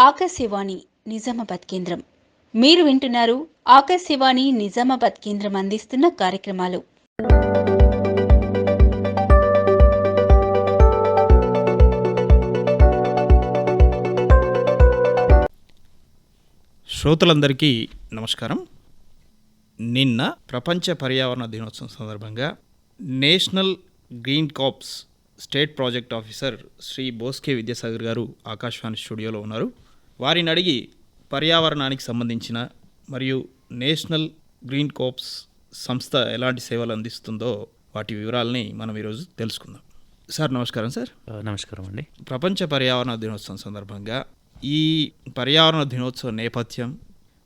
ఆకాశవాణి నిజామాబాద్ కేంద్రం. మీరు వింటున్నారు ఆకాశవాణి నిజామాబాద్ కేంద్రం అందిస్తున్న కార్యక్రమాలు. శ్రోతలందరికీ నమస్కారం. నిన్న ప్రపంచ పర్యావరణ దినోత్సవం సందర్భంగా national green corps state project officer Shri Boske Vidyasagar గారు ఆకాశవాణి స్టూడియోలో ఉన్నారు. వారిని అడిగి పర్యావరణానికి సంబంధించిన మరియు నేషనల్ గ్రీన్ కాప్స్ సంస్థ ఎలాంటి సేవలు అందిస్తుందో వాటి వివరాలని మనం ఈరోజు తెలుసుకుందాం. సార్ నమస్కారం సార్. నమస్కారం అండి. ప్రపంచ పర్యావరణ దినోత్సవం సందర్భంగా ఈ పర్యావరణ దినోత్సవం నేపథ్యం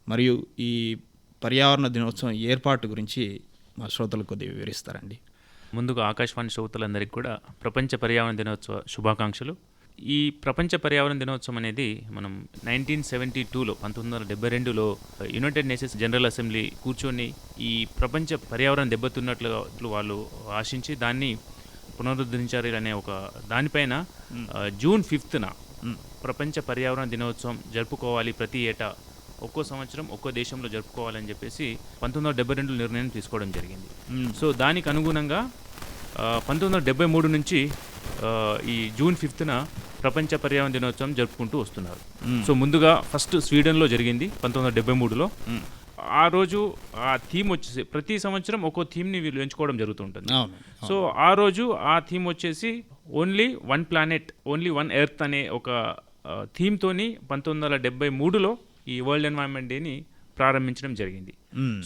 మరియు ఈ పర్యావరణ దినోత్సవం ఏర్పాటు గురించి మా శ్రోతలకు కొద్దిగా వివరిస్తారండి. ముందుగా ఆకాశవాణి శ్రోతలందరికీ కూడా ప్రపంచ పర్యావరణ దినోత్సవ శుభాకాంక్షలు. ఈ ప్రపంచ పర్యావరణ దినోత్సవం అనేది మనం నైన్టీన్ సెవెంటీ టూలో పంతొమ్మిది వందల డెబ్బై రెండులో యునైటెడ్ నేషన్స్ జనరల్ అసెంబ్లీ కూర్చొని ఈ ప్రపంచ పర్యావరణం దెబ్బతున్నట్లుగా వాళ్ళు ఆశించి దాన్ని పునరుద్ధరించారు అనే ఒక దానిపైన జూన్ ఫిఫ్త్న ప్రపంచ పర్యావరణ దినోత్సవం జరుపుకోవాలి ప్రతి ఏటా. ఒక్కో సంవత్సరం ఒక్కో దేశంలో జరుపుకోవాలని చెప్పేసి పంతొమ్మిది వందల డెబ్బై రెండులో నిర్ణయం తీసుకోవడం జరిగింది. సో దానికి అనుగుణంగా ఆ, పంతొమ్మిది వందల డెబ్బై మూడు నుంచి ఈ జూన్ ఫిఫ్త్న ప్రపంచ పర్యావరణ దినోత్సవం జరుపుకుంటూ వస్తున్నారు. సో ముందుగా ఫస్ట్ స్వీడన్లో జరిగింది పంతొమ్మిది వందల డెబ్బై మూడులో. ఆ రోజు ఆ థీమ్ వచ్చేసి ప్రతి సంవత్సరం ఒక్కో థీమ్ని వీళ్ళు ఎంచుకోవడం జరుగుతుంటుంది. సో ఆ రోజు ఆ థీమ్ వచ్చేసి only one planet only one earth అనే ఒక థీమ్తోని పంతొమ్మిది వందల డెబ్బై మూడులో ఈ వరల్డ్ ఎన్వైరన్మెంట్ డేని ప్రారంభించడం జరిగింది.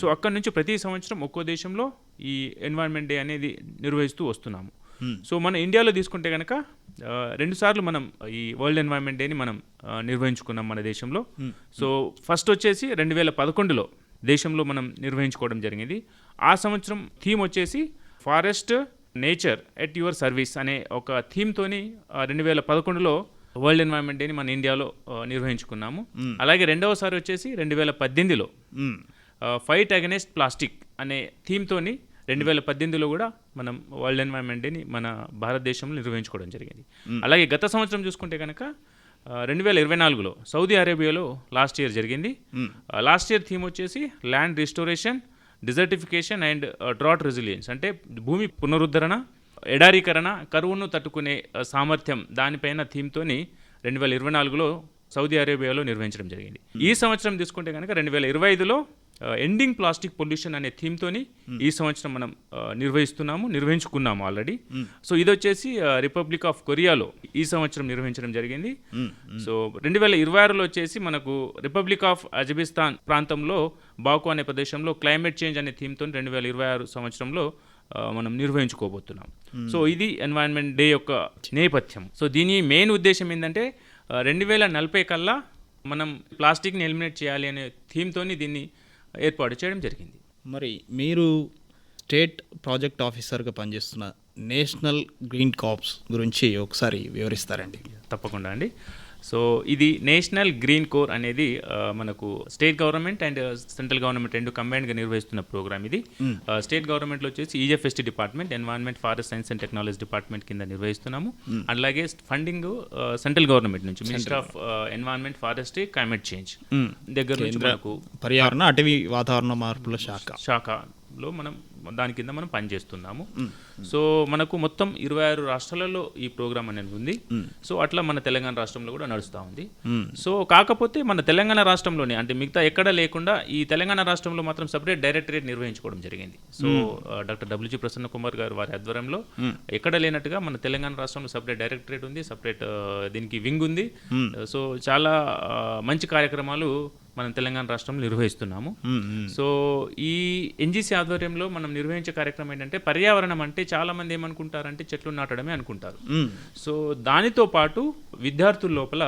సో అక్కడ నుంచి ప్రతి సంవత్సరం ఒక్కో దేశంలో ఈ ఎన్వైరన్మెంట్ డే అనేది నిర్వహిస్తూ వస్తున్నాము. సో మన ఇండియాలో తీసుకుంటే కనుక రెండుసార్లు మనం ఈ వరల్డ్ ఎన్వైరన్మెంట్ డేని మనం నిర్వహించుకున్నాం మన దేశంలో. సో ఫస్ట్ వచ్చేసి రెండు వేల పదకొండులో దేశంలో మనం నిర్వహించుకోవడం జరిగింది. ఆ సంవత్సరం థీమ్ వచ్చేసి forest nature at your service అనే ఒక థీమ్తోని రెండు వేల పదకొండులో వరల్డ్ ఎన్వైరన్మెంట్ డేని మన ఇండియాలో నిర్వహించుకున్నాము. అలాగే రెండవసారి వచ్చేసి రెండు వేల పద్దెనిమిదిలో. ఫైట్ అగెనెస్ట్ ప్లాస్టిక్ అనే థీమ్తోని రెండు వేల పద్దెనిమిదిలో కూడా మనం వరల్డ్ ఎన్వైరన్మెంట్ డేని మన భారతదేశంలో నిర్వహించుకోవడం జరిగింది. అలాగే గత సంవత్సరం చూసుకుంటే కనుక రెండు వేల ఇరవై నాలుగులో సౌదీ అరేబియాలో లాస్ట్ ఇయర్ జరిగింది. లాస్ట్ ఇయర్ థీమ్ వచ్చేసి land restoration desertification and drought resilience అంటే భూమి పునరుద్ధరణ ఎడారీకరణ కరువును తట్టుకునే సామర్థ్యం దానిపైన థీమ్తోని రెండు వేల ఇరవై నాలుగులో సౌదీ అరేబియాలో నిర్వహించడం జరిగింది. ఈ సంవత్సరం తీసుకుంటే కనుక రెండు వేల ఇరవై ఐదులో ఎండింగ్ ప్లాస్టిక్ పొల్యూషన్ అనే థీమ్తోని ఈ సంవత్సరం మనం నిర్వహిస్తున్నాము నిర్వహించుకున్నాము ఆల్రెడీ సో ఇది వచ్చేసి రిపబ్లిక్ ఆఫ్ కొరియాలో ఈ సంవత్సరం నిర్వహించడం జరిగింది. సో రెండు వేల ఇరవై ఆరులో వచ్చేసి మనకు రిపబ్లిక్ ఆఫ్ అజబిస్తాన్ ప్రాంతంలో బాకు అనే ప్రదేశంలో క్లైమేట్ చేంజ్ అనే థీమ్తో రెండు వేల ఇరవై ఆరు సంవత్సరంలో మనం నిర్వహించుకోబోతున్నాం. సో ఇది ఎన్వైరన్మెంట్ డే యొక్క నేపథ్యం. సో దీని మెయిన్ ఉద్దేశం ఏంటంటే రెండు వేల నలభై కల్లా మనం ప్లాస్టిక్ని ఎలిమినేట్ చేయాలి అనే థీమ్తోని దీన్ని ఏర్పాటు చేయడం జరిగింది. మరి మీరు స్టేట్ ప్రాజెక్ట్ ఆఫీసర్గా పనిచేస్తున్న నేషనల్ గ్రీన్ కాప్స్ గురించి ఒకసారి వివరిస్తారండి. తప్పకుండా అండి. సో ఇది నేషనల్ గ్రీన్ కోర్ అనేది మనకు state government and central government రెండు కంబైన్డ్గా నిర్వహిస్తున్న ప్రోగ్రామ్ ఇది. స్టేట్ గవర్నమెంట్లో వచ్చేసి E F S T department environment forest science and technology department కింద నిర్వహిస్తున్నాము. అలాగే ఫండింగ్ సెంట్రల్ గవర్నమెంట్ నుంచి minister of environment forestry climate change. దగ్గర నుంచి మనకు పర్యావరణ అటవీ వాతావరణ మార్పుల శాఖ. శాఖలో మనం దాని కింద మనం పనిచేస్తున్నాము సో మనకు మొత్తం ఇరవై ఆరు రాష్ట్రాలలో ఈ ప్రోగ్రామ్ అనేది ఉంది. సో అట్లా మన తెలంగాణ రాష్ట్రంలో కూడా నడుస్తూ ఉంది. సో కాకపోతే మన తెలంగాణ రాష్ట్రంలోనే అంటే మిగతా ఎక్కడ లేకుండా ఈ తెలంగాణ రాష్ట్రంలో మాత్రం సపరేట్ డైరెక్టరేట్ నిర్వహించుకోవడం జరిగింది. So doctor W G Prasanna Kumar గారు వారి ఆధ్వర్యంలో ఎక్కడ లేనట్టుగా మన తెలంగాణ రాష్ట్రంలో సపరేట్ డైరెక్టరేట్ ఉంది సపరేట్ దీనికి వింగ్ ఉంది. సో చాలా మంచి కార్యక్రమాలు మనం తెలంగాణ రాష్ట్రంలో నిర్వహిస్తున్నాము. సో ఈ ఎన్జీసీ ఆధ్వర్యంలో మనం నిర్వహించే కార్యక్రమం ఏంటంటే పర్యావరణం అంటే చాలా మంది ఏమనుకుంటారంటే చెట్లు నాటడమే అనుకుంటారు. సో దానితో పాటు విద్యార్థుల లోపల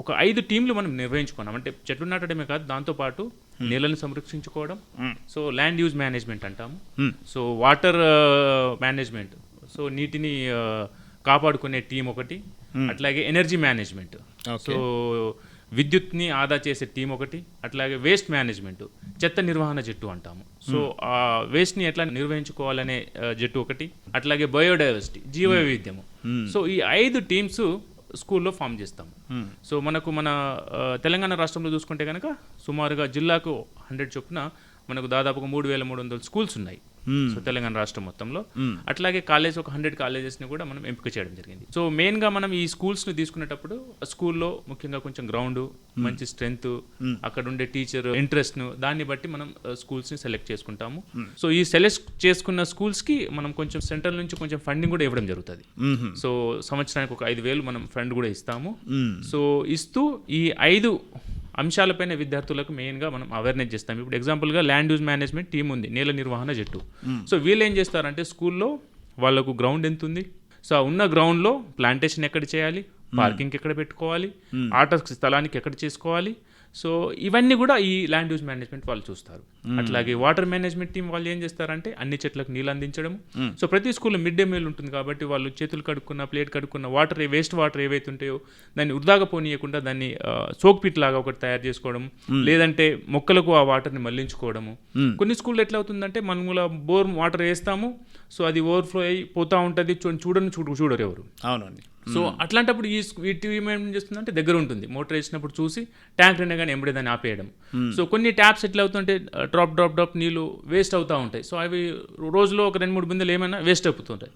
ఒక ఐదు టీంలు మనం నిర్వహించుకున్నాం. అంటే చెట్లు నాటడమే కాదు దాంతో పాటు నీళ్ళని సంరక్షించుకోవడం. సో ల్యాండ్ యూజ్ మేనేజ్మెంట్ అంటాము. So water management. సో నీటిని కాపాడుకునే టీం ఒకటి. అట్లాగే ఎనర్జీ మేనేజ్మెంట్. సో విద్యుత్ని ఆదా చేసే టీం ఒకటి అట్లాగే వేస్ట్ మేనేజ్మెంట్ చెత్త నిర్వహణ జట్టు అంటాము. సో ఆ వేస్ట్ని ఎట్లా నిర్వహించుకోవాలనే జట్టు ఒకటి అట్లాగే బయోడైవర్సిటీ జీవ వైవిధ్యము సో ఈ ఐదు టీమ్స్ స్కూల్లో ఫామ్ చేస్తాము సో మనకు మన తెలంగాణ రాష్ట్రంలో చూసుకుంటే కనుక సుమారుగా జిల్లాకు హండ్రెడ్ చొప్పున మనకు దాదాపుగా మూడు వేల మూడు వందల స్కూల్స్ ఉన్నాయి. సో తెలంగాణ రాష్ట్రం మొత్తంలో. అట్లాగే కాలేజ్ ఒక హండ్రెడ్ కాలేజెస్ని కూడా మనం ఎంపిక చేయడం జరిగింది. సో మెయిన్గా మనం ఈ స్కూల్స్ని తీసుకునేటప్పుడు స్కూల్లో ముఖ్యంగా కొంచెం గ్రౌండ్ మంచి స్ట్రెంగ్త్ అక్కడ ఉండే టీచర్ ఇంట్రెస్ట్ను దాన్ని బట్టి మనం స్కూల్స్ని సెలెక్ట్ చేసుకుంటాము. సో ఈ సెలెక్ట్ చేసుకున్న స్కూల్స్కి మనం కొంచెం సెంట్రల్ నుంచి కొంచెం ఫండింగ్ కూడా ఇవ్వడం జరుగుతుంది. సో సంవత్సరానికి ఒక ఐదు వేలు మనం ఫండ్ కూడా ఇస్తాము. సో ఇస్తూ ఈ ఐదు అంశాలపైన విద్యార్థులకు మెయిన్గా మనం అవేర్నెస్ చేస్తాం. ఇప్పుడు ఎగ్జాంపుల్గా ల్యాండ్ యూజ్ మేనేజ్మెంట్ టీం ఉంది నీళ్ళ నిర్వహణ జట్టు. సో వీళ్ళు ఏం చేస్తారంటే స్కూల్లో వాళ్ళకు గ్రౌండ్ ఎంత ఉంది సో ఆ ఉన్న గ్రౌండ్లో ప్లాంటేషన్ ఎక్కడ చేయాలి? పార్కింగ్ ఎక్కడ పెట్టుకోవాలి? ఆట స్థలానికి ఎక్కడ చేసుకోవాలి? సో ఇవన్నీ కూడా ఈ ల్యాండ్ యూజ్ మేనేజ్మెంట్ వాళ్ళు చూస్తారు. అట్లాగే వాటర్ మేనేజ్మెంట్ టీం వాళ్ళు ఏం చేస్తారంటే అన్ని చెట్లకు నీళ్ళు అందించడం సో ప్రతి స్కూల్లో మిడ్ డే మీల్ ఉంటుంది కాబట్టి వాళ్ళు చేతులు కడుక్కున్న ప్లేట్ కడుక్కున్న వాటర్ వేస్ట్ వాటర్ ఏవైతే ఉంటాయో దాన్ని వృధాగా పోనీయకుండా దాన్ని సోక్ పిట్ లాగా ఒకటి తయారు చేసుకోవడం లేదంటే మొక్కలకు ఆ వాటర్ని మళ్ళించుకోవడము. కొన్ని స్కూల్లో ఎట్లా అవుతుందంటే మనముల బోర్ వాటర్ వేస్తాము. సో అది ఓవర్ఫ్లో అయి పోతా ఉంటుంది. చూడని చూడు చూడరు ఎవరు. అవునండి. సో అట్లాంటప్పుడు ఈ టీవీ ఏం చేస్తుందంటే దగ్గర ఉంటుంది. మోటార్ వేసినప్పుడు చూసి ట్యాంక్ నిండా కానీ ఎంబడే దాన్ని ఆపేయడం. సో కొన్ని ట్యాప్స్ ఎట్లా అవుతుంటే డ్రాప్ డ్రాప్ డ్రాప్ నీళ్ళు వేస్ట్ అవుతూ ఉంటాయి. సో అవి రోజులో ఒక రెండు మూడు బిందెలు ఏమైనా వేస్ట్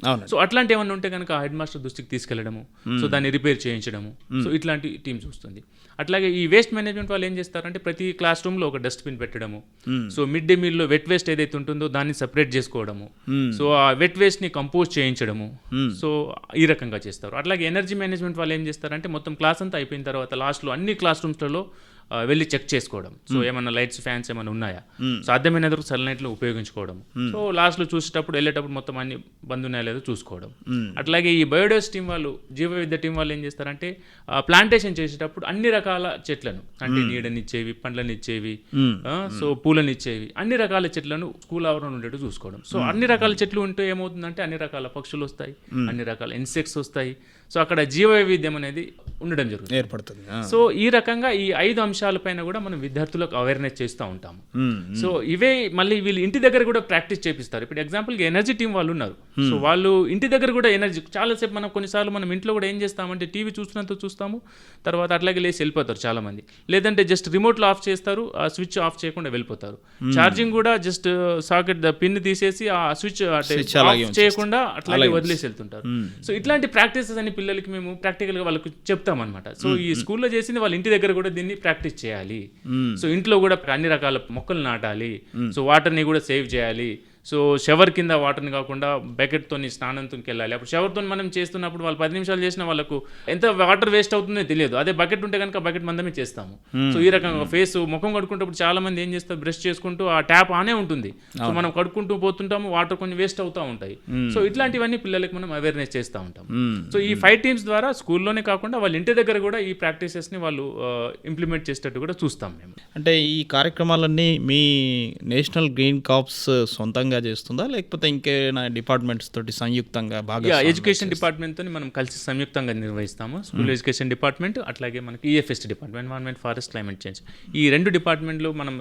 అవునండి. సో అట్లాంటి ఏమైనా ఉంటే కనుక హెడ్ మాస్టర్ దృష్టికి తీసుకెళ్ళడము సో దాన్ని రిపేర్ చేయించడము. సో ఇట్లాంటి టీం చూస్తుంది. అట్లాగే ఈ వేస్ట్ మేనేజ్మెంట్ వాళ్ళు ఏం చేస్తారంటే ప్రతి క్లాస్ రూమ్లో ఒక డస్ట్బిన్ పెట్టడము. సో మిడ్ డే మీల్లో వెట్ వేస్ట్ ఏదైతే ఉంటుందో దాన్ని సపరేట్ చేసుకోవడము. సో ఆ వెట్ వేస్ట్ని కంపోజ్ చేయించడము. సో ఈ రకంగా చేస్తారు. అట్లాగే ఎనర్జీ మేనేజ్మెంట్ వాళ్ళు ఏం చేస్తారంటే మొత్తం క్లాస్ అంతా అయిపోయిన తర్వాత లాస్ట్లో అన్ని క్లాస్ రూమ్స్లలో వెళ్ళి చెక్ చేసుకోవడం. సో ఏమన్నా లైట్స్ ఫ్యాన్స్ ఏమైనా ఉన్నాయా? సాధ్యమైనంత వరకు సన్లైట్లో ఉపయోగించుకోవడం. సో లాస్ట్లో చూసేటప్పుడు వెళ్ళేటప్పుడు మొత్తం అన్ని బంద్ ఉన్నాయా లేదో చూసుకోవడం. అట్లాగే ఈ బయోడైవర్స్ టీం వాళ్ళు జీవ విద్య టీం వాళ్ళు ఏం చేస్తారంటే ప్లాంటేషన్ చేసేటప్పుడు అన్ని రకాల చెట్లను అంటే నీడనిచ్చేవి పండ్లనిచ్చేవి సో పూలనిచ్చేవి అన్ని రకాల చెట్లను స్కూల్ ఆవరణ ఉండేట్టు చూసుకోవడం. సో అన్ని రకాల చెట్లు ఉంటే ఏమవుతుందంటే అన్ని రకాల పక్షులు వస్తాయి అన్ని రకాల ఇన్సెక్ట్స్ వస్తాయి. సో అక్కడ జీవ వైవిధ్యం అనేది ఉండడం జరుగుతుంది. ఏర్పడుతుంది. సో ఈ రకంగా ఈ ఐదు అంశాలపైన కూడా మనం విద్యార్థులకు అవేర్నెస్ చేస్తూ ఉంటాము. సో ఇవే మళ్ళీ వీళ్ళు ఇంటి దగ్గర కూడా ప్రాక్టీస్ చేపిస్తారు. ఇప్పుడు ఎగ్జాంపుల్గా ఎనర్జీ టీం వాళ్ళు ఉన్నారు. సో వాళ్ళు ఇంటి దగ్గర కూడా ఎనర్జీ చాలాసేపు మనం కొన్నిసార్లు మనం ఇంట్లో కూడా ఏం చేస్తామంటే టీవీ చూస్తున్నంత చూస్తాము. తర్వాత అట్లాగే లేచి వెళ్ళిపోతారు చాలా మంది లేదంటే జస్ట్ రిమోట్లో ఆఫ్ చేస్తారు ఆ స్విచ్ ఆఫ్ చేయకుండా వెళ్ళిపోతారు. ఛార్జింగ్ కూడా జస్ట్ సాకెట్ పిన్ తీసేసి ఆ స్విచ్ చేయకుండా అట్లాగే వదిలేసి వెళ్తుంటారు. సో ఇట్లాంటి ప్రాక్టీసెస్ అని పిల్లలకి మేము ప్రాక్టికల్గా వాళ్ళకి చెప్తాం అనమాట సో ఈ స్కూల్లో చేసింది వాళ్ళ ఇంటి దగ్గర కూడా దీన్ని ప్రాక్టీస్ చేయాలి. సో ఇంట్లో కూడా అన్ని రకాల మొక్కలు నాటాలి. సో వాటర్ని కూడా సేవ్ చేయాలి. సో షవర్ కింద వాటర్ని కాకుండా బకెట్తో స్నానంతోకి వెళ్ళాలి అప్పుడు షవర్తో మనం చేస్తున్నప్పుడు వాళ్ళు పది నిమిషాలు చేసిన వాళ్ళకు ఎంత వాటర్ వేస్ట్ అవుతుందో తెలియదు. అదే బకెట్ ఉంటే కనుక బకెట్ మందమే చేస్తాము. సో ఈ రకంగా ఫేస్ ముఖం కడుకుంటప్పుడు చాలా మంది ఏం చేస్తారు బ్రష్ చేసుకుంటూ ఆ ట్యాప్ ఆనే ఉంటుంది. సో మనం కడుక్కుంటూ పోతుంటాము వాటర్ కొంచెం వేస్ట్ అవుతూ ఉంటాయి. సో ఇట్లాంటివన్నీ పిల్లలకి మనం అవేర్నెస్ చేస్తూ ఉంటాం. సో ఈ ఫైవ్ టీమ్స్ ద్వారా స్కూల్లోనే కాకుండా వాళ్ళ ఇంటి దగ్గర కూడా ఈ ప్రాక్టీసెస్ని వాళ్ళు ఇంప్లిమెంట్ చేసేటట్టు కూడా చూస్తాం మేము. అంటే ఈ కార్యక్రమాలన్నీ మీ నేషనల్ గ్రీన్ కాప్స్ సొంతంగా చేస్తుందా? లేకపోతే ఇంకేమైనా డిపార్ట్మెంట్స్ తోటి సంయుక్తంగా బాగా ఎడ్యుకేషన్ డిపార్ట్మెంట్తో మనం కలిసి సంయుక్తంగా నిర్వహిస్తాము. స్కూల్ ఎడ్యుకేషన్ డిపార్ట్మెంట్ అట్లాగే మనకి E F S department environment forest climate change. ఈ రెండు డిపార్ట్మెంట్లు మనం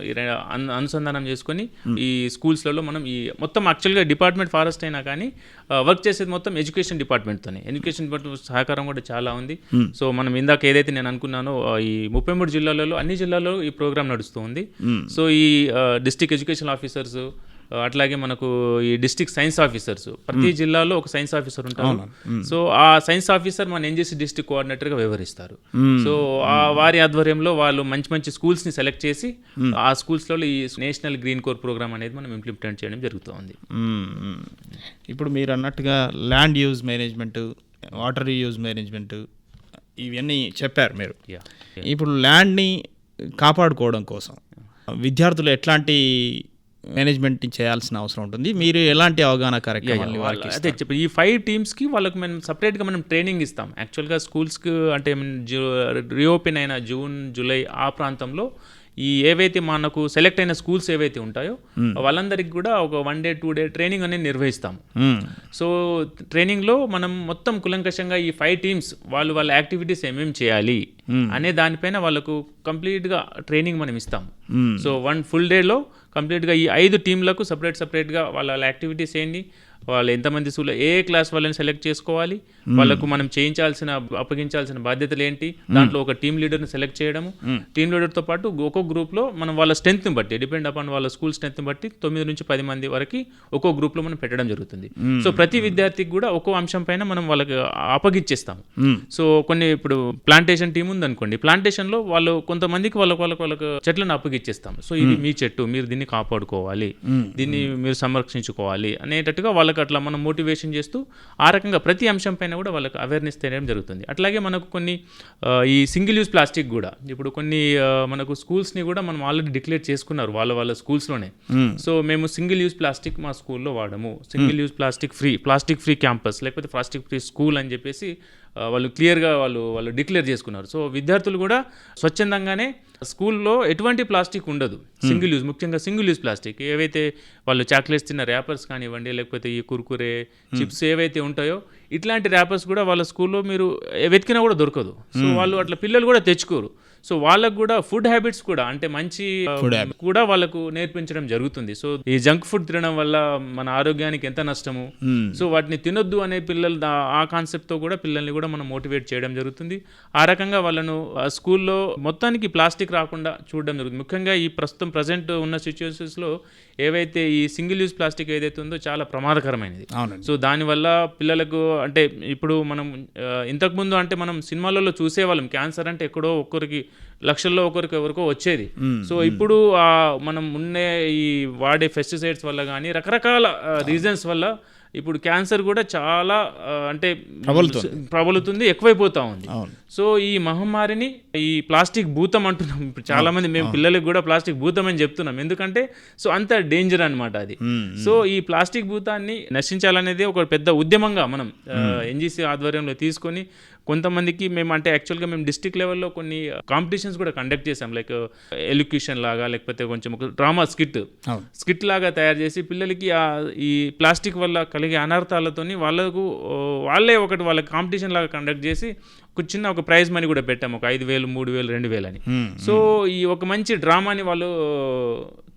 అనుసంధానం చేసుకొని ఈ స్కూల్స్లలో మనం ఈ మొత్తం యాక్చువల్గా డిపార్ట్మెంట్ ఫారెస్ట్ అయినా కానీ వర్క్ చేసేది మొత్తం ఎడ్యుకేషన్ డిపార్ట్మెంట్తోనే ఎడ్యుకేషన్ డిపార్ట్మెంట్ సహకారం కూడా చాలా ఉంది. సో మనం ఇందాక ఏదైతే నేను అనుకున్నానో ఈ ముప్పై మూడు జిల్లాలలో అన్ని జిల్లాల్లో ఈ ప్రోగ్రామ్ నడుస్తూ ఉంది. సో ఈ డిస్ట్రిక్ట్ ఎడ్యుకేషన్ ఆఫీసర్స్ అట్లాగే మనకు ఈ డిస్ట్రిక్ట్ సైన్స్ ఆఫీసర్స్ ప్రతి జిల్లాలో ఒక సైన్స్ ఆఫీసర్ ఉంటారు. సో ఆ సైన్స్ ఆఫీసర్ మన ఎన్జీసీ డిస్ట్రిక్ట్ కోఆర్డినేటర్గా వ్యవహరిస్తారు. సో ఆ వారి ఆధ్వర్యంలో వాళ్ళు మంచి మంచి స్కూల్స్ని సెలెక్ట్ చేసి ఆ స్కూల్స్లో ఈ నేషనల్ గ్రీన్ కోర్ ప్రోగ్రామ్ అనేది మనం ఇంప్లిమెంట్ చేయడం జరుగుతుంది. ఇప్పుడు మీరు అన్నట్టుగా land use management water use management ఇవన్నీ చెప్పారు మీరు. ఇప్పుడు ల్యాండ్ని కాపాడుకోవడం కోసం విద్యార్థులు ఎట్లాంటి మేనేజ్మెంట్ చేయాల్సిన అవసరం ఉంటుంది. మీరు ఎలాంటి అవగాహన కార్యక్రమాలు అదే చెప్పి ఈ ఫైవ్ టీమ్స్కి వాళ్ళకి మనం సపరేట్గా మనం ట్రైనింగ్ ఇస్తాం. యాక్చువల్గా స్కూల్స్కి అంటే రీఓపెన్ అయిన జూన్ జూలై ఆ ప్రాంతంలో ఈ ఏవైతే మనకు సెలెక్ట్ అయిన స్కూల్స్ ఏవైతే ఉంటాయో వాళ్ళందరికీ కూడా ఒక one day two day training అనేది నిర్వహిస్తాం. మ్మ్. సో ట్రైనింగ్లో మనం మొత్తం కులంకషంగా ఈ ఫైవ్ టీమ్స్ వాళ్ళు వాళ్ళ యాక్టివిటీస్ ఏమేమి చేయాలి అనే దానిపైన వాళ్ళకు కంప్లీట్గా ట్రైనింగ్ మనం ఇస్తాం. సో వన్ ఫుల్ డేలో కంప్లీట్గా ఈ ఐదు టీంలకు సపరేట్ సపరేట్గా వాళ్ళ వాళ్ళ యాక్టివిటీస్ ఏంటి? వాళ్ళు ఎంతమంది స్కూల్లో ఏ క్లాస్ వాళ్ళని సెలెక్ట్ చేసుకోవాలి? వాళ్ళకు మనం చేయించాల్సిన అప్పగించాల్సిన బాధ్యతలు ఏంటి? దాంట్లో ఒక టీమ్ లీడర్ని సెలెక్ట్ చేయడము. టీమ్ లీడర్తో పాటు ఒక్కో గ్రూప్లో మనం వాళ్ళ స్ట్రెంత్ని బట్టి డిపెండ్ అపాన్ వాళ్ళ స్కూల్ స్ట్రెంత్ని బట్టి తొమ్మిది నుంచి పది మంది వరకు ఒక్కో గ్రూప్లో మనం పెట్టడం జరుగుతుంది. సో ప్రతి విద్యార్థికి కూడా ఒక్కో అంశం పైన మనం వాళ్ళకి అప్పగిచ్చేస్తాం సో కొన్ని ఇప్పుడు ప్లాంటేషన్ టీం ఉంది అనుకోండి ప్లాంటేషన్లో వాళ్ళు కొంతమందికి వాళ్ళకి వాళ్ళకి వాళ్ళకి చెట్లను అప్పగిచ్చేస్తాం సో ఇది మీ చెట్టు మీరు దీన్ని కాపాడుకోవాలి. దీన్ని మీరు సంరక్షించుకోవాలి అనేటట్టుగా వాళ్ళకి అట్లా మనం మోటివేషన్ చేస్తూ ఆ రకంగా ప్రతి అంశం పైన కూడా వాళ్ళకి అవేర్నెస్ తెలియడం జరుగుతుంది. అట్లాగే మనకు కొన్ని ఈ సింగిల్ యూజ్ ప్లాస్టిక్ కూడా ఇప్పుడు కొన్ని మనకు స్కూల్స్ని కూడా మనం ఆల్రెడీ డిక్లేర్ చేసుకున్నారు వాళ్ళ వాళ్ళ స్కూల్స్లోనే సో మేము సింగిల్ యూజ్ ప్లాస్టిక్ మా స్కూల్లో వాడము. Single use plastic free plastic free campus లేకపోతే ప్లాస్టిక్ ఫ్రీ స్కూల్ అని చెప్పేసి వాళ్ళు క్లియర్గా వాళ్ళు వాళ్ళు డిక్లేర్ చేసుకున్నారు. సో విద్యార్థులు కూడా స్వచ్ఛందంగానే స్కూల్లో ఎటువంటి ప్లాస్టిక్ ఉండదు. సింగిల్ యూజ్ ముఖ్యంగా సింగిల్ యూజ్ ప్లాస్టిక్. ఏవైతే వాళ్ళు చాక్లెట్స్ తిన్న ర్యాపర్స్ కానివ్వండి లేకపోతే ఈ కుర్కురే చిప్స్ ఏవైతే ఉంటాయో ఇట్లాంటి ర్యాపర్స్ కూడా వాళ్ళ స్కూల్లో మీరు వెతికినా కూడా దొరకదు. సో వాళ్ళు అట్లా పిల్లలు కూడా తెచ్చుకోరు. సో వాళ్ళకు కూడా ఫుడ్ హ్యాబిట్స్ కూడా అంటే మంచి ఆ, కూడా వాళ్ళకు నేర్పించడం జరుగుతుంది. సో ఈ జంక్ ఫుడ్ తినడం వల్ల మన ఆరోగ్యానికి ఎంత నష్టము? సో వాటిని తినొద్దు అనే పిల్లలు ఆ కాన్సెప్ట్తో కూడా పిల్లల్ని కూడా మనం మోటివేట్ చేయడం జరుగుతుంది. ఆ రకంగా వాళ్ళను ఆ స్కూల్లో మొత్తానికి ప్లాస్టిక్ రాకుండా చూడడం జరుగుతుంది. ముఖ్యంగా ఈ ప్రస్తుతం ప్రజెంట్ ఉన్న సిచ్యువేషన్స్లో ఏవైతే ఈ సింగిల్ యూజ్ ప్లాస్టిక్ ఏదైతే ఉందో చాలా ప్రమాదకరమైనది. సో దానివల్ల పిల్లలకు అంటే ఇప్పుడు మనం ఇంతకుముందు అంటే మనం సినిమాలలో చూసేవాళ్ళం. క్యాన్సర్ అంటే ఎక్కడో ఒక్కరికి లక్షల్లో ఒకరికి ఎవరికో వచ్చేది. సో ఇప్పుడు ఆ మనం ఉన్నే ఈ వాడే పెస్టిసైడ్స్ వల్ల కానీ రకరకాల రీజన్స్ వల్ల ఇప్పుడు క్యాన్సర్ కూడా చాలా అంటే ప్రబలుతోంది. ఎక్కువైపోతా ఉంది. సో ఈ మహమ్మారిని ఈ ప్లాస్టిక్ భూతం అంటున్నాం. ఇప్పుడు చాలా మంది మేము పిల్లలకు కూడా ప్లాస్టిక్ భూతం అని చెప్తున్నాం. ఎందుకంటే సో అంత డేంజర్ అన్నమాట అది. సో ఈ ప్లాస్టిక్ భూతాన్ని నశించాలనేది ఒక పెద్ద ఉద్యమంగా మనం ఎన్జీసీ ఆధ్వర్యంలో తీసుకొని కొంతమందికి మేము అంటే యాక్చువల్గా మేము డిస్టిక్ లెవెల్లో కొన్ని కాంపిటీషన్స్ కూడా కండక్ట్ చేసాం లైక్ ఎలిక్యూషన్ లాగా లేకపోతే కొంచెం ఒక డ్రామా స్కిట్. స్కిట్ లాగా తయారు చేసి పిల్లలకి ఆ ఈ ప్లాస్టిక్ వల్ల కలిగే అనర్థాలతోని వాళ్ళకు ఓ, వాళ్ళే ఒకటి వాళ్ళ కాంపిటీషన్ లాగా కండక్ట్ చేసి చిన్న ఒక ప్రైజ్ మనీ కూడా పెట్టాము ఒక ఐదు వేలు మూడు వేలు రెండు వేలు అని. సో ఈ ఒక మంచి డ్రామాని వాళ్ళు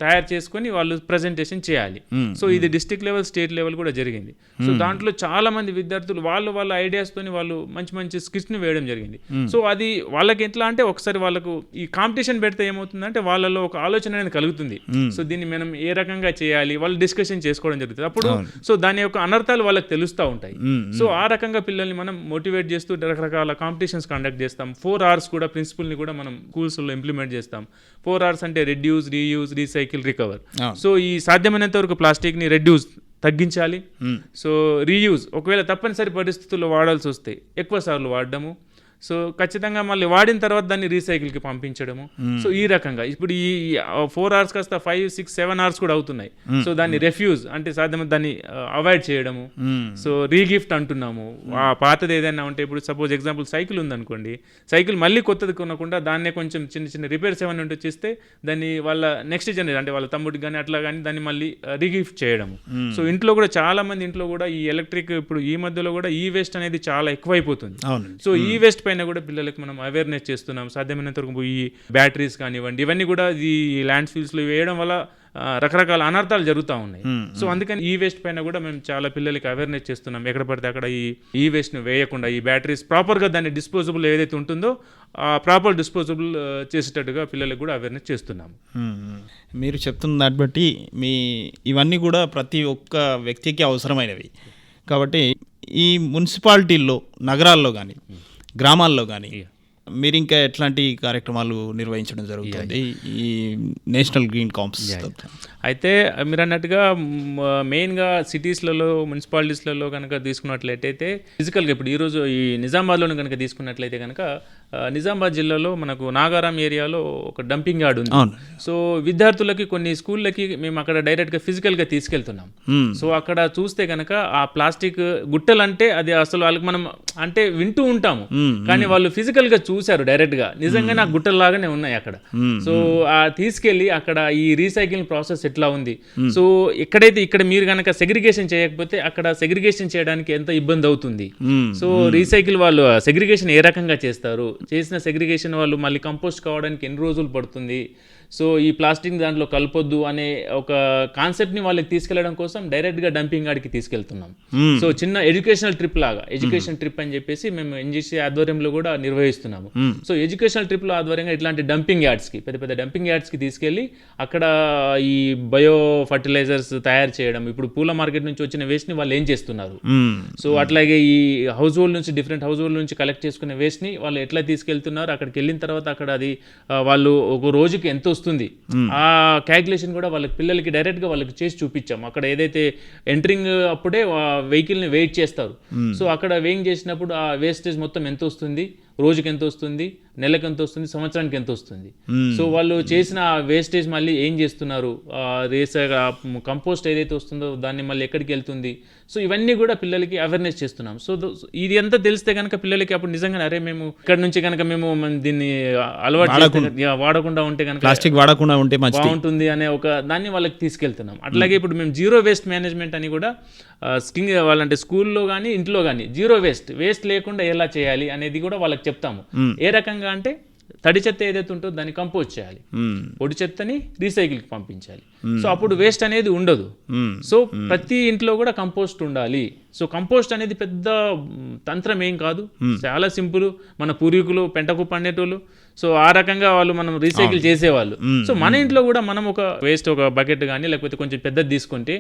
తయారు చేసుకొని వాళ్ళు ప్రజెంటేషన్ చేయాలి. సో ఇది డిస్ట్రిక్ట్ లెవెల్ స్టేట్ లెవెల్ కూడా జరిగింది. సో దాంట్లో చాలా మంది విద్యార్థులు వాళ్ళు వాళ్ళ ఐడియాస్ తోని వాళ్ళు మంచి మంచి స్కిట్స్ని వేయడం జరిగింది. సో అది వాళ్ళకి ఎట్లా అంటే ఒకసారి వాళ్ళకు ఈ కాంపిటీషన్ పెడితే ఏమవుతుందంటే వాళ్ళలో ఒక ఆలోచన అనేది కలుగుతుంది. సో దీన్ని మనం ఏ రకంగా చేయాలి వాళ్ళు డిస్కషన్ చేసుకోవడం జరుగుతుంది. అప్పుడు సో దాని యొక్క అనర్థాలు వాళ్ళకి తెలుస్తూ ఉంటాయి. సో ఆ రకంగా పిల్లల్ని మనం మోటివేట్ చేస్తూ రకరకాల కాంపిటీషన్స్ కండక్ట్ చేస్తాం. ఫోర్ అవర్స్ కూడా ప్రిన్సిపల్ని కూడా మనం స్కూల్స్లో ఇంప్లిమెంట్ చేస్తాం. ఫోర్ అవర్స్ అంటే reduce reuse recycle recover so ఈ సాధ్యమైనంత వరకు ప్లాస్టిక్ని రెడ్యూస్ తగ్గించాలి. సో రీయూజ్ ఒకవేళ తప్పనిసరి పరిస్థితుల్లో వాడాల్సి వస్తే ఎక్కువ సార్లు వాడడము సో ఖచ్చితంగా మళ్ళీ వాడిన తర్వాత దాన్ని రీసైకిల్కి పంపించడము. సో ఈ రకంగా. ఇప్పుడు ఈ ఫోర్ అవర్స్ కాస్త ఫైవ్ సిక్స్ సెవెన్ అవర్స్ కూడా అవుతున్నాయి. సో దాన్ని రెఫ్యూజ్ అంటే సాధ్యమైన దాన్ని అవాయిడ్ చేయడము. సో రీగిఫ్ట్ అంటున్నాము. ఆ పాతది ఏదైనా ఉంటే ఇప్పుడు సపోజ్ ఎగ్జాంపుల్ సైకిల్ ఉందనుకోండి. సైకిల్ మళ్ళీ కొత్తది కొనకుండా దాన్నే కొంచెం చిన్న చిన్న రిపేర్స్ ఏమైనా ఉంటే చేస్తే దాన్ని వాళ్ళ నెక్స్ట్ జనరేషన్ అంటే వాళ్ళ తమ్ముడికి కానీ అట్లా కానీ దాన్ని మళ్ళీ రీగిఫ్ట్ చేయడము. సో ఇంట్లో కూడా చాలా మంది ఇంట్లో కూడా ఈ ఎలక్ట్రిక్ ఇప్పుడు ఈ మధ్యలో కూడా ఈ వేస్ట్ అనేది చాలా ఎక్కువైపోతుంది. సో ఈ వేస్ట్ పైన కూడా పిల్లలకి మనం అవేర్నెస్ చేస్తున్నాం. సాధ్యమైనంత వరకు ఈ బ్యాటరీస్ కానివ్వండి ఇవన్నీ కూడా ఈ ల్యాండ్ ఫీల్డ్స్లో వేయడం వల్ల రకరకాల అనర్థాలు జరుగుతూ ఉన్నాయి. సో అందుకని ఈ వేస్ట్ పైన కూడా మేము చాలా పిల్లలకి అవేర్నెస్ చేస్తున్నాం. ఎక్కడ పడితే అక్కడ ఈ ఈ వేస్ట్ని వేయకుండా ఈ బ్యాటరీస్ ప్రాపర్గా దాన్ని డిస్పోజబుల్ ఏదైతే ఉంటుందో ఆ ప్రాపర్ డిస్పోజబుల్ చేసేటట్టుగా పిల్లలకు కూడా అవేర్నెస్ చేస్తున్నాము. మీరు చెప్తున్న దాన్ని బట్టి మీ ఇవన్నీ కూడా ప్రతి ఒక్క వ్యక్తికి అవసరమైనవి. కాబట్టి ఈ మున్సిపాలిటీల్లో నగరాల్లో కానీ గ్రామాల్లో కానీ మీరు ఇంకా ఎట్లాంటి కార్యక్రమాలు నిర్వహించడం జరుగుతుంది? ఈ నేషనల్ గ్రీన్ కాంప్స్ అయితే మీరు అన్నట్టుగా మెయిన్గా సిటీస్లలో మున్సిపాలిటీస్లలో కనుక తీసుకున్నట్లయితే ఫిజికల్గా ఇప్పుడు ఈరోజు ఈ నిజామాబాద్లో కనుక తీసుకున్నట్లయితే కనుక నిజామాబాద్ జిల్లాలో మనకు నాగారం ఏరియాలో ఒక డంపింగ్ యార్డ్ ఉంది. సో విద్యార్థులకి కొన్ని స్కూళ్ళకి మేము అక్కడ డైరెక్ట్గా ఫిజికల్గా తీసుకెళ్తున్నాం. సో అక్కడ చూస్తే కనుక ఆ ప్లాస్టిక్ గుట్టలు అంటే అది అసలు వాళ్ళకి మనం అంటే వింటూ ఉంటాము. కానీ వాళ్ళు ఫిజికల్గా చూశారు డైరెక్ట్గా. నిజంగానే ఆ గుట్టల్లాగానే ఉన్నాయి అక్కడ. సో ఆ తీసుకెళ్ళి అక్కడ ఈ రీసైక్లింగ్ ప్రాసెస్ ఎట్లా ఉంది? సో ఎక్కడైతే ఇక్కడ మీరు కనుక సెగ్రిగేషన్ చేయకపోతే అక్కడ సెగ్రిగేషన్ చేయడానికి ఎంత ఇబ్బంది అవుతుంది. సో రీసైకిల్ వాళ్ళు సెగ్రిగేషన్ ఏ రకంగా చేస్తారు? చేసిన సెగ్రిగేషన్ వాళ్ళు మళ్ళీ కంపోస్ట్ కావడానికి ఎన్ని రోజులు పడుతుంది? సో ఈ ప్లాస్టిక్ దాంట్లో కలపొద్దు అనే ఒక కాన్సెప్ట్ని వాళ్ళకి తీసుకెళ్ళడం కోసం డైరెక్ట్గా డంపింగ్ యార్డ్కి తీసుకెళ్తున్నాం. సో చిన్న ఎడ్యుకేషనల్ ట్రిప్ లాగా ఎడ్యుకేషన్ ట్రిప్ అని చెప్పేసి మేము ఎన్జీసీ ఆధ్వర్యంలో కూడా నిర్వహిస్తున్నాము. సో ఎడ్యుకేషనల్ ట్రిప్లో ఆధ్వర్యంగా ఇట్లాంటి డంపింగ్ యార్డ్స్కి పెద్ద పెద్ద డంపింగ్ యార్డ్స్కి తీసుకెళ్ళి అక్కడ ఈ బయో ఫర్టిలైజర్స్ తయారు చేయడం ఇప్పుడు పూల మార్కెట్ నుంచి వచ్చిన వేస్ట్ని వాళ్ళు ఏం చేస్తున్నారు. సో అట్లాగే ఈ హౌస్ హోల్డ్ నుంచి డిఫరెంట్ హౌస్ హోల్డ్ నుంచి కలెక్ట్ చేసుకునే వేస్ట్ని వాళ్ళు ఎట్లా తీసుకెళ్తున్నారు? అక్కడికి వెళ్ళిన తర్వాత అక్కడ అది వాళ్ళు ఒక రోజుకి ఎంత వస్తుంది. ఆ క్యాల్కులేషన్ కూడా వాళ్ళకి పిల్లలకి డైరెక్ట్గా వాళ్ళకి చేసి చూపించాం అక్కడ ఏదైతే ఎంట్రింగ్ అప్పుడే వెహికల్ని వెయిట్ చేస్తారు. సో అక్కడ వెయింగ్ చేసినప్పుడు ఆ వేస్టేజ్ మొత్తం ఎంత వస్తుంది? రోజుకి ఎంత వస్తుంది? నెలకు ఎంత వస్తుంది సంవత్సరానికి ఎంత వస్తుంది సో వాళ్ళు చేసిన వేస్టేజ్ మళ్ళీ ఏం చేస్తున్నారు? రేస్ కంపోస్ట్ ఏదైతే వస్తుందో దాన్ని మళ్ళీ ఎక్కడికి వెళ్తుంది? సో ఇవన్నీ కూడా పిల్లలకి అవేర్నెస్ చేస్తున్నాం. సో ఇది ఎంత తెలిస్తే కనుక పిల్లలకి అప్పుడు నిజంగా అరే మేము ఇక్కడ నుంచి కనుక మేము దీన్ని అలవాటు వాడకుండా. ఉంటే కనుక ప్లాస్టిక్ వాడకుండా ఉంటే బాగుంటుంది అనే ఒక దాన్ని వాళ్ళకి తీసుకెళ్తున్నాం. అట్లాగే ఇప్పుడు మేము జీరో వేస్ట్ మేనేజ్మెంట్ అని కూడా స్కింగ్ వాళ్ళంటే స్కూల్లో కానీ ఇంట్లో కానీ జీరో వేస్ట్ వేస్ట్ లేకుండా ఎలా చేయాలి అనేది కూడా వాళ్ళకి చెప్తాము. ఏ రకంగా అంటే తడి చెత్త ఏదైతే ఉంటుందో దాన్ని కంపోజ్ చేయాలి. పొడి చెత్తని రీసైకిల్కి పంపించాలి. సో అప్పుడు వేస్ట్ అనేది ఉండదు. సో ప్రతి ఇంట్లో కూడా కంపోస్ట్ ఉండాలి. సో కంపోస్ట్ అనేది పెద్ద తంత్రం ఏం కాదు. చాలా సింపుల్. మన పూర్వీకులు పెంటకుప్ప అనేటోళ్ళు సో ఆ రకంగా వాళ్ళు మనం రీసైకిల్ చేసేవాళ్ళు. సో మన ఇంట్లో కూడా మనం ఒక వేస్ట్ ఒక బకెట్ కానీ లేకపోతే కొంచెం పెద్దది తీసుకుంటే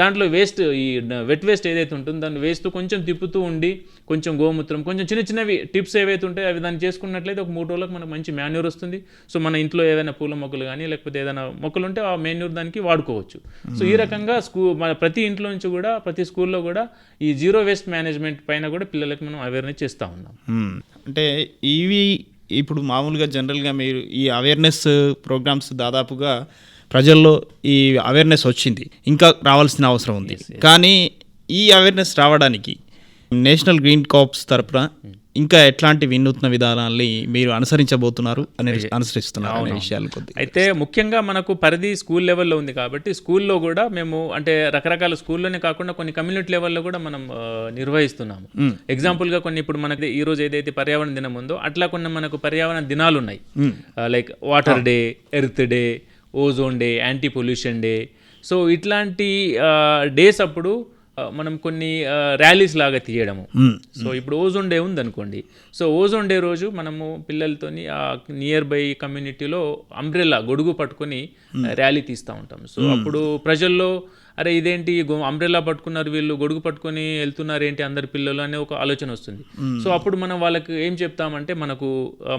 దాంట్లో వేస్ట్ ఈ వెట్ వేస్ట్ ఏదైతే ఉంటుందో దాన్ని వేస్ట్ కొంచెం తిప్పుతూ ఉండి కొంచెం గోమూత్రం కొంచెం చిన్న చిన్నవి టిప్స్ ఏవైతే ఉంటాయో అవి దాన్ని చేసుకున్నట్లయితే ఒక మూడు రోజులకు మనకు మంచి మాన్యూర్ వస్తుంది. సో మన ఇంట్లో ఏదైనా పూల మొక్కలు కానీ లేకపోతే ఏదైనా మొక్కలు ఉంటే ఆ మాన్యూర్ దానికి వాడుకోవచ్చు. సో ఈ రకంగా స్కూ మన ప్రతి ఇంట్లో నుంచి కూడా ప్రతి స్కూల్లో కూడా ఈ జీరో వేస్ట్ మేనేజ్మెంట్ పైన కూడా పిల్లలకి మనం అవేర్నెస్ చేస్తూ ఉన్నాం. అంటే ఇవి ఇప్పుడు మామూలుగా జనరల్గా మీరు ఈ అవేర్నెస్ ప్రోగ్రామ్స్ దాదాపుగా ప్రజల్లో ఈ అవేర్నెస్ వచ్చింది. ఇంకా రావాల్సిన అవసరం ఉంది. కానీ ఈ అవేర్నెస్ రావడానికి నేషనల్ గ్రీన్ కాప్స్ తరపున ఇంకా ఎట్లాంటి వినూత్న విధానాల్ని మీరు అనుసరించబోతున్నారు అని అనుసరిస్తున్నారు అనే విషయాలు కొద్ది అయితే ముఖ్యంగా మనకు పరిధి స్కూల్ లెవెల్లో ఉంది కాబట్టి స్కూల్లో కూడా మేము అంటే రకరకాల స్కూల్లోనే కాకుండా కొన్ని కమ్యూనిటీ లెవెల్లో కూడా మనం నిర్వహిస్తున్నాము. ఎగ్జాంపుల్గా కొన్ని ఇప్పుడు మనకి ఈ రోజు ఏదైతే పర్యావరణ దినం ఉందో అట్లా కొన్ని మనకు పర్యావరణ దినాలు ఉన్నాయి like water day earth day ozone day anti pollution day so ఇట్లాంటి డేస్ అప్పుడు మనం కొన్ని ర్యాలీస్ లాగా తీయడము. సో ఇప్పుడు ఓజోన్ డే ఉందనుకోండి. సో ఓజోన్ డే రోజు మనము పిల్లలతోని ఆ నియర్ బై కమ్యూనిటీలో అంబ్రెల్లా గొడుగు పట్టుకొని ర్యాలీ తీస్తూ ఉంటాం. సో అప్పుడు ప్రజల్లో అరే ఇదేంటి అంబ్రెల్లా పట్టుకున్నారు వీళ్ళు గొడుగు పట్టుకొని వెళ్తున్నారు ఏంటి అందరి పిల్లలు అనే ఒక ఆలోచన వస్తుంది. సో అప్పుడు మనం వాళ్ళకి ఏం చెప్తామంటే మనకు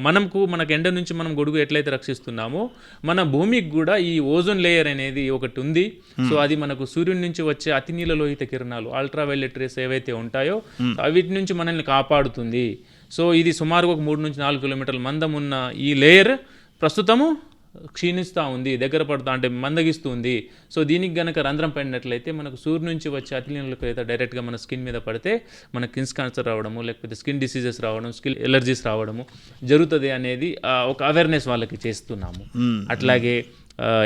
మనకు మనకు ఎండ నుంచి మనం గొడుగు ఎట్లయితే రక్షిస్తున్నామో మన భూమికి కూడా ఈ ఓజోన్ లేయర్ అనేది ఒకటి ఉంది. సో అది మనకు సూర్యుడి నుంచి వచ్చే అతి నీల లోహిత కిరణాలు అల్ట్రా వైలెట్ రేస్ ఏవైతే ఉంటాయో వీటి నుంచి మనల్ని కాపాడుతుంది. సో ఇది సుమారుగా ఒక మూడు నుంచి నాలుగు కిలోమీటర్ల మందం ఉన్న ఈ లేయర్ ప్రస్తుతము క్షీణిస్తూ ఉంది దగ్గర పడుతూ అంటే మందగిస్తూ ఉంది. సో దీనికి గనక రంధ్రం పడినట్లయితే మనకు సూర్యు నుంచి వచ్చే అతిలీనులకు అయితే డైరెక్ట్గా మన స్కిన్ మీద పడితే మన స్కిన్ క్యాన్సర్ రావడము లేకపోతే స్కిన్ డిసీజెస్ రావడం స్కిన్ ఎలర్జీస్ రావడము జరుగుతుంది అనేది ఒక అవేర్నెస్ వాళ్ళకి చేస్తున్నాము. అట్లాగే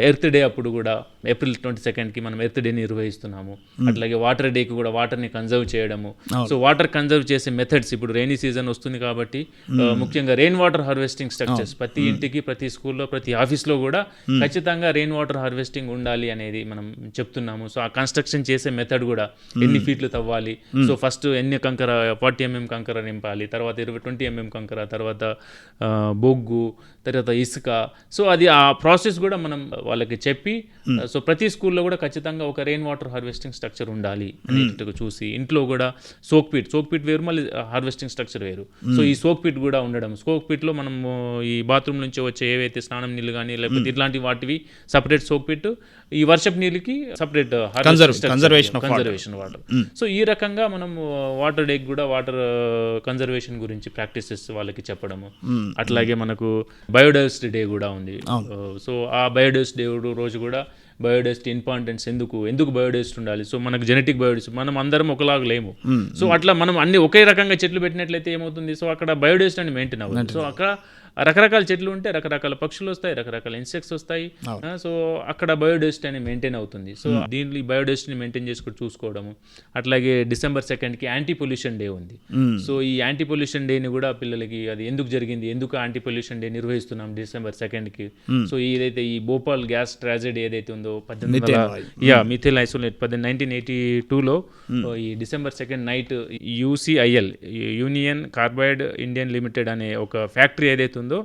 ఎర్త్ డే అప్పుడు కూడా ఏప్రిల్ ట్వంటీ సెకండ్కి మనం ఎర్త్ డే నిర్వహిస్తున్నాము. అట్లాగే వాటర్ డేకి కూడా వాటర్ని కన్జర్వ్ చేయడము. సో వాటర్ కన్జర్వ్ చేసే మెథడ్స్ ఇప్పుడు రైనీ సీజన్ వస్తుంది కాబట్టి ఆ, ముఖ్యంగా రెయిన్ వాటర్ హార్వెస్టింగ్ స్ట్రక్చర్స్ ప్రతి ఇంటికి ప్రతి స్కూల్లో ప్రతి ఆఫీస్లో కూడా ఖచ్చితంగా రెయిన్ వాటర్ హార్వెస్టింగ్ ఉండాలి అనేది మనం చెప్తున్నాము. సో ఆ కన్స్ట్రక్షన్ చేసే మెథడ్ కూడా ఎన్ని ఫీట్లు తవ్వాలి. సో ఫస్ట్ ఎన్ని కంకర ఫార్టీ ఎంఎం కంకర నింపాలి తర్వాత ఇరవై ట్వంటీ ఎంఎం కంకర తర్వాత బొగ్గు తర్వాత ఇసుక. సో అది ఆ ప్రాసెస్ కూడా మనం వాళ్ళకి చెప్పి సో ప్రతి స్కూల్లో కూడా ఖచ్చితంగా ఒక రెయిన్ వాటర్ హార్వెస్టింగ్ స్ట్రక్చర్ ఉండాలి చూసి ఇంట్లో కూడా సోక్ పిట్ సోక్ పిట్ వేరు మళ్ళీ హార్వెస్టింగ్ స్ట్రక్చర్ వేరు. సో ఈ సోక్ పిట్ కూడా ఉండడం సోక్ పిట్లో మనం ఈ బాత్రూమ్ నుంచి వచ్చే ఏవైతే స్నానం నీళ్ళు కానీ లేకపోతే ఇట్లాంటి వాటివి సపరేట్ సోక్ పిట్ ఈ వర్షపు నీళ్ళకి separate water. Conservation water so ఈ రకంగా మనం వాటర్ డేకి కూడా వాటర్ కన్జర్వేషన్ గురించి ప్రాక్టీసెస్ వాళ్ళకి చెప్పడము. అట్లాగే మనకు బయోడైవర్సిటీ డే కూడా ఉంది. సో ఆ బయోడైవర్సిటీ డే రోజు కూడా బయోడైవర్సిటీ ఇంపార్టెన్స్ ఎందుకు ఎందుకు బయోడైవర్సిటీ ఉండాలి? సో మనకు జెనెటిక్ బయోడైవర్సిటీ మనం అందరం ఒకలాగా లేము. సో అట్లా మనం అన్ని ఒకే రకంగా చెట్లు పెట్టినట్లయితే ఏమవుతుంది? సో అక్కడ బయోడైవర్సిటీ అని మెయింటైన్ అవ్వదు. సో అక్కడ రకరకాల చెట్లు ఉంటే రకరకాల పక్షులు వస్తాయి రకరకాల ఇన్సెక్ట్స్ వస్తాయి. సో అక్కడ బయోడైవర్సిటీ అనేది మెయింటైన్ అవుతుంది. సో దీంట్లో ఈ బయోడైవర్సిటీని మెయింటైన్ చేసుకుని చూసుకోవడము. అట్లాగే డిసెంబర్ సెకండ్కి యాంటీ పొల్యూషన్ డే ఉంది. సో ఈ యాంటీ పొల్యూషన్ డేని కూడా పిల్లలకి అది ఎందుకు జరిగింది ఎందుకు యాంటీ పొల్యూషన్ డే నిర్వహిస్తున్నాం డిసెంబర్ సెకండ్కి సో ఏదైతే ఈ భోపాల్ గ్యాస్ ట్రాజెడీ ఏదైతే ఉందో పద్దెనిమిది యా మిథిల్ ఐసోలేట్ పద్దెనిమిది నైన్టీన్ ఎయిటీ టూలో ఈ December second night UCIL Union Carbide Indian Limited అనే ఒక ఫ్యాక్టరీ ఏదైతే ఉందో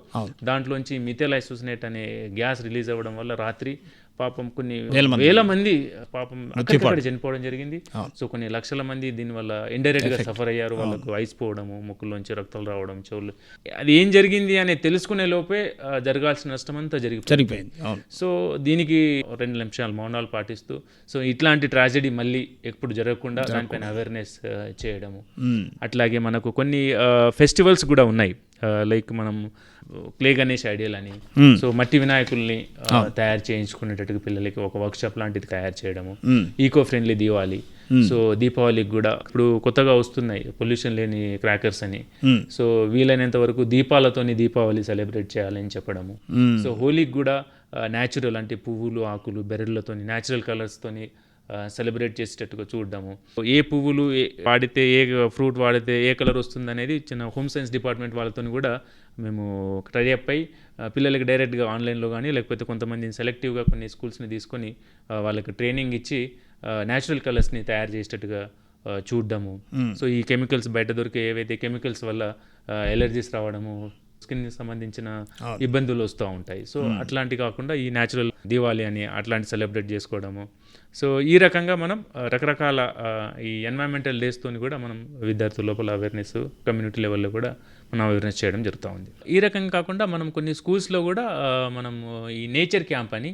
దాంట్లోంచి మిథైల్ ఐసోసినేట్ అనే గ్యాస్ రిలీజ్ అవ్వడం వల్ల రాత్రి పాపం కొన్ని వేల మంది. పాపం అక్కడికక్కడ చనిపోవడం జరిగింది. సో కొన్ని లక్షల మంది దీనివల్ల ఇండైరెక్ట్గా సఫర్ అయ్యారు. వాళ్ళకు ఐస్ పోవడము ముక్కుల్లోంచి రక్తాలు రావడం చెవులు. అది ఏం జరిగింది అని తెలుసుకునే లోపే జరగాల్సిన నష్టం అంతా జరిగిపోయింది. సో దీనికి రెండు నిమిషాలు మౌనాలు పాటిస్తూ సో ఇట్లాంటి ట్రాజెడీ మళ్ళీ ఎప్పుడు జరగకుండా దానిపైన అవేర్నెస్ చేయడము. అట్లాగే మనకు కొన్ని ఫెస్టివల్స్ కూడా ఉన్నాయి. లైక్ మనం క్లే గణేష్ ఐడియల్ అని. సో మట్టి వినాయకుల్ని ఆ, తయారు చేయించుకునేటట్టుగా పిల్లలకి ఒక వర్క్షాప్ లాంటిది తయారు చేయడము. ఈకో ఫ్రెండ్లీ దీవాలి సో దీపావళికి కూడా ఇప్పుడు కొత్తగా వస్తున్నాయి పొల్యూషన్ లేని క్రాకర్స్ అని. సో వీలైనంత వరకు దీపాలతోని దీపావళి సెలబ్రేట్ చేయాలని చెప్పడము. సో హోలీకి కూడా న్యాచురల్ అంటే పువ్వులు ఆకులు బెర్రెలతోని న్యాచురల్ కలర్స్తోని సెలబ్రేట్ చేసేటట్టుగా చూడడము. ఏ పువ్వులు వాడితే ఏ ఫ్రూట్ వాడితే ఏ కలర్ వస్తుంది అనేది చిన్న హోమ్ సైన్స్ డిపార్ట్మెంట్ వాళ్ళతో కూడా మేము ట్రై అప్ అయి ఆ, పిల్లలకి డైరెక్ట్గా ఆన్లైన్లో కానీ లేకపోతే కొంతమందిని సెలెక్టివ్గా కొన్ని స్కూల్స్ని తీసుకొని వాళ్ళకి ట్రైనింగ్ ఇచ్చి న్యాచురల్ కలర్స్ని తయారు చేసేటట్టుగా చూడడము. సో ఈ కెమికల్స్ బయట దొరికే ఏవైతే కెమికల్స్ వల్ల ఎలర్జీస్ రావడము స్కిన్ సంబంధించిన ఇబ్బందులు వస్తూ ఉంటాయి. సో అట్లాంటి కాకుండా ఈ న్యాచురల్ దివాళీ అని అట్లాంటి సెలబ్రేట్ చేసుకోవడము. సో ఈ రకంగా మనం రకరకాల ఈ ఎన్వైరన్మెంటల్ డేస్తోని కూడా మనం విద్యార్థుల లోపల అవేర్నెస్ కమ్యూనిటీ లెవెల్లో కూడా మనం అవేర్నెస్ చేయడం జరుగుతూ ఉంది. ఈ రకంగా కాకుండా మనం కొన్ని స్కూల్స్లో కూడా మనం ఈ నేచర్ క్యాంప్ అని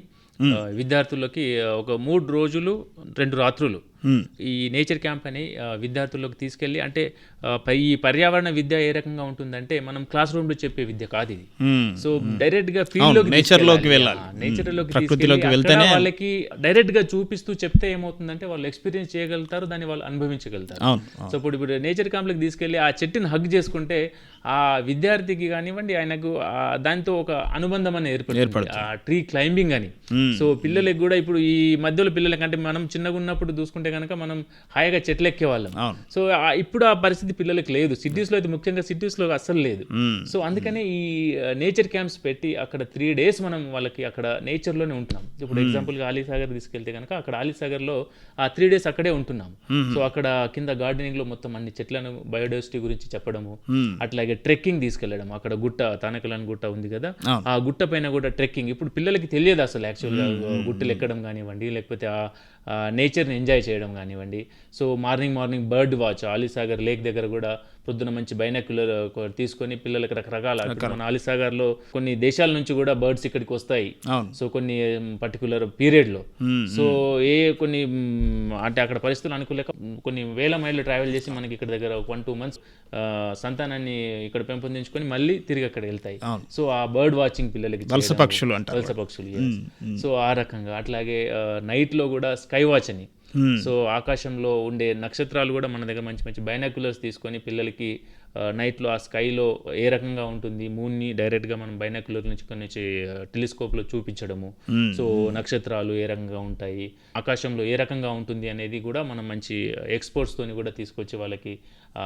విద్యార్థులకి ఒక మూడు రోజులు రెండు రాత్రులు ఈ నేచర్ క్యాంప్ అని విద్యార్థుల్లోకి తీసుకెళ్ళి అంటే ఈ పర్యావరణ విద్య ఏ రకంగా ఉంటుందంటే మనం క్లాస్ రూమ్లో చెప్పే విద్య కాదు ఇది. సో డైరెక్ట్గా ఫీల్డ్లోకి nature లోకి వెళ్ళాలి. నేచర్లోకి ప్రకృతిలోకి తీసుకెళ్ళి వెళ్తేనే- వాళ్ళకి డైరెక్ట్గా చూపిస్తూ చెప్తే ఏమవుతుందంటే వాళ్ళు ఎక్స్పీరియన్స్ చేయగలుగుతారు దాన్ని వాళ్ళు అనుభవించగలుగుతారు. సో ఇప్పుడు ఇప్పుడు నేచర్ క్యాంప్లకు తీసుకెళ్ళి ఆ చెట్టుని హగ్ చేసుకుంటే ఆ విద్యార్థికి కానివ్వండి ఆయనకు దాంతో ఒక అనుబంధం అనేది ఏర్పడుతుంది. ఆ ట్రీ క్లైంబింగ్ అని. సో పిల్లలకి కూడా ఇప్పుడు ఈ మధ్యలో పిల్లలకి అంటే మనం చిన్నగా ఉన్నప్పుడు చూసుకుంటే కనుక మనం హాయిగా చెట్లు ఎక్కేవాళ్ళం. సో ఇప్పుడు ఆ పరిస్థితి పిల్లలకి లేదు. సిటీస్లో అయితే ముఖ్యంగా సిటీస్లో అస్సలు లేదు. సో అందుకనే ఈ నేచర్ క్యాంప్స్ పెట్టి అక్కడ త్రీ డేస్ మనం వాళ్ళకి అక్కడ నేచర్లోనే ఉంటున్నాం. ఇప్పుడు ఎగ్జాంపుల్గా ఆలీసాగర్ తీసుకెళ్తే కనుక అక్కడ ఆలీసాగర్లో ఆ త్రీ డేస్ అక్కడే ఉంటున్నాం. సో అక్కడ కింద గార్డెనింగ్లో మొత్తం అన్ని చెట్లను బయోడైవర్సిటీ గురించి చెప్పడము అట్లాగే ట్రెక్కింగ్ తీసుకెళ్ళడం అక్కడ గుట్ట తానకలాన్ గుట్ట ఉంది కదా. ఆ గుట్ట పైన కూడా ట్రెక్కింగ్. ఇప్పుడు పిల్లలకి తెలియదు అసలు యాక్చువల్గా గుట్టలు ఎక్కడం కానివ్వండి లేకపోతే ఆ నేచర్ని ఎంజాయ్ చేయడం కానివ్వండి. So morning morning bird watch Alisagar lake దగ్గర కూడా పొద్దున మంచి బైనాక్యులర్ తీసుకొని పిల్లలకి రకరకాల మన ఆలీసాగర్లో కొన్ని దేశాల నుంచి కూడా బర్డ్స్ ఇక్కడికి వస్తాయి. సో కొన్ని పర్టికులర్ పీరియడ్లో సో ఏ కొన్ని అంటే అక్కడ పరిస్థితులు అనుకోలేక కొన్ని వేల మైళ్ళు ట్రావెల్ చేసి మనకి ఇక్కడ దగ్గర వన్ టూ మంత్స్ సంతానాన్ని ఇక్కడ పెంపొందించుకొని మళ్ళీ తిరిగి అక్కడ వెళ్తాయి. సో ఆ బర్డ్ వాచింగ్ పిల్లలకి వలస. పక్షులు వలస పక్షులు. సో ఆ రకంగా అట్లాగే నైట్లో కూడా స్కై వాచ్ అని సో ఆకాశంలో ఉండే నక్షత్రాలు కూడా మన దగ్గర మంచి మంచి బైనాక్యులర్స్ తీసుకొని పిల్లలకి నైట్లో ఆ స్కైలో ఏ రకంగా ఉంటుంది మూన్ని డైరెక్ట్గా మనం బైనాక్యులర్ నుంచి కొన్ని టెలిస్కోప్లో చూపించడము. సో నక్షత్రాలు ఏ రకంగా ఉంటాయి ఆకాశంలో ఏ రకంగా ఉంటుంది అనేది కూడా మనం మంచి ఎక్స్పర్ట్స్ తోని కూడా తీసుకొచ్చి వాళ్ళకి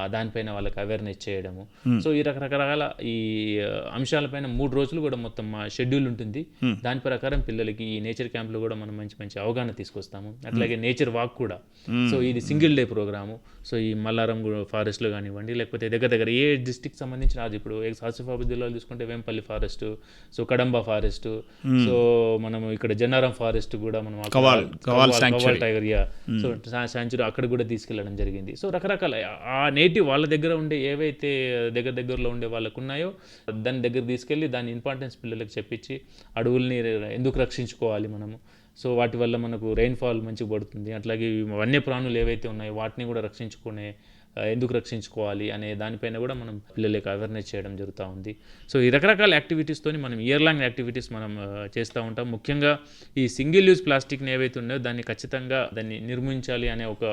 దానిపైన వాళ్ళకి అవేర్నెస్ చేయడము. సో ఈ రకరకాల ఈ అంశాలపైన మూడు రోజులు కూడా మొత్తం మా షెడ్యూల్ ఉంటుంది. దాని ప్రకారం పిల్లలకి ఈ నేచర్ క్యాంప్లో కూడా మనం మంచి మంచి అవగాహన తీసుకొస్తాము. అట్లాగే నేచర్ వాక్ కూడా. సో ఇది సింగిల్ డే ప్రోగ్రాము సో ఈ మల్లారం ఫారెస్ట్లో కానివ్వండి లేకపోతే దగ్గర దగ్గర ఏ డిస్టిక్ సంబంధించిన అది ఇప్పుడు ఆసిఫాబాద్ జిల్లాలో తీసుకుంటే Vempalli forest so Kadamba forest so మనం ఇక్కడ జన్నారం ఫారెస్ట్ కూడా మనం కవాల్- టైగర్ సో సాంచురీ అక్కడ కూడా తీసుకెళ్ళడం జరిగింది. సో రకరకాల ఆ నేటివ్ వాళ్ళ దగ్గర ఉండే ఏవైతే దగ్గర దగ్గరలో ఉండే వాళ్ళకు ఉన్నాయో దాని దగ్గర తీసుకెళ్ళి దాని ఇంపార్టెన్స్ పిల్లలకు చెప్పించి అడవుల్ని ఎందుకు రక్షించుకోవాలి మనము? సో వాటి వల్ల మనకు రెయిన్ఫాల్ మంచిగా పడుతుంది. అట్లాగే వన్యప్రాణులు ఏవైతే ఉన్నాయో వాటిని కూడా రక్షించుకునే ఎందుకు రక్షించుకోవాలి అనే దానిపైన కూడా మనం పిల్లలకు అవేర్నెస్ చేయడం జరుగుతూ ఉంది. సో ఈ రకరకాల యాక్టివిటీస్తోని మనం ఇయర్ లాంగ్ యాక్టివిటీస్ మనం చేస్తూ ఉంటాం. ముఖ్యంగా ఈ సింగిల్ యూజ్ ప్లాస్టిక్ని ఏవైతే ఉన్నాయో దాన్ని ఖచ్చితంగా దాన్ని నిర్మించాలి అనే ఒక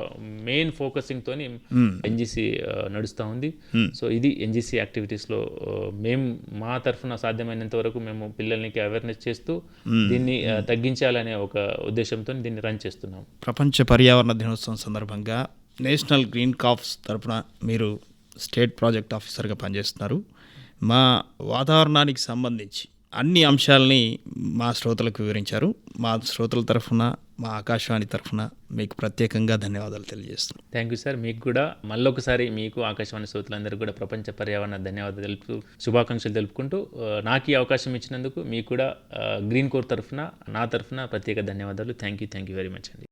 మెయిన్ ఫోకసింగ్తోని ఎన్జిసి నడుస్తూ ఉంది. సో ఇది ఎన్జిసి యాక్టివిటీస్లో మేము మా తరఫున సాధ్యమైనంత వరకు మేము పిల్లలకి అవేర్నెస్ చేస్తూ దీన్ని ఆ, తగ్గించాలనే ఒక ఉద్దేశంతో దీన్ని రన్ చేస్తున్నాం. ప్రపంచ పర్యావరణ దినోత్సవం సందర్భంగా నేషనల్ గ్రీన్ కాఫ్స్ తరపున మీరు స్టేట్ ప్రాజెక్ట్ ఆఫీసర్గా పనిచేస్తున్నారు. మా వాతావరణానికి సంబంధించి అన్ని అంశాలని మా శ్రోతలకు వివరించారు. మా శ్రోతల తరఫున మా ఆకాశవాణి తరఫున మీకు ప్రత్యేకంగా ధన్యవాదాలు తెలియజేస్తున్నాం. థ్యాంక్ యూ సార్ మీకు కూడా మళ్ళొకసారి మీకు ఆకాశవాణి శ్రోతలందరికీ కూడా ప్రపంచ పర్యావరణ ధన్యవాదాలు తెలుపుతూ శుభాకాంక్షలు తెలుపుకుంటూ నాకు ఈ అవకాశం ఇచ్చినందుకు మీకు కూడా గ్రీన్ కోర్ తరఫున నా తరఫున ప్రత్యేక ధన్యవాదాలు. Thank you thank you very much అండి.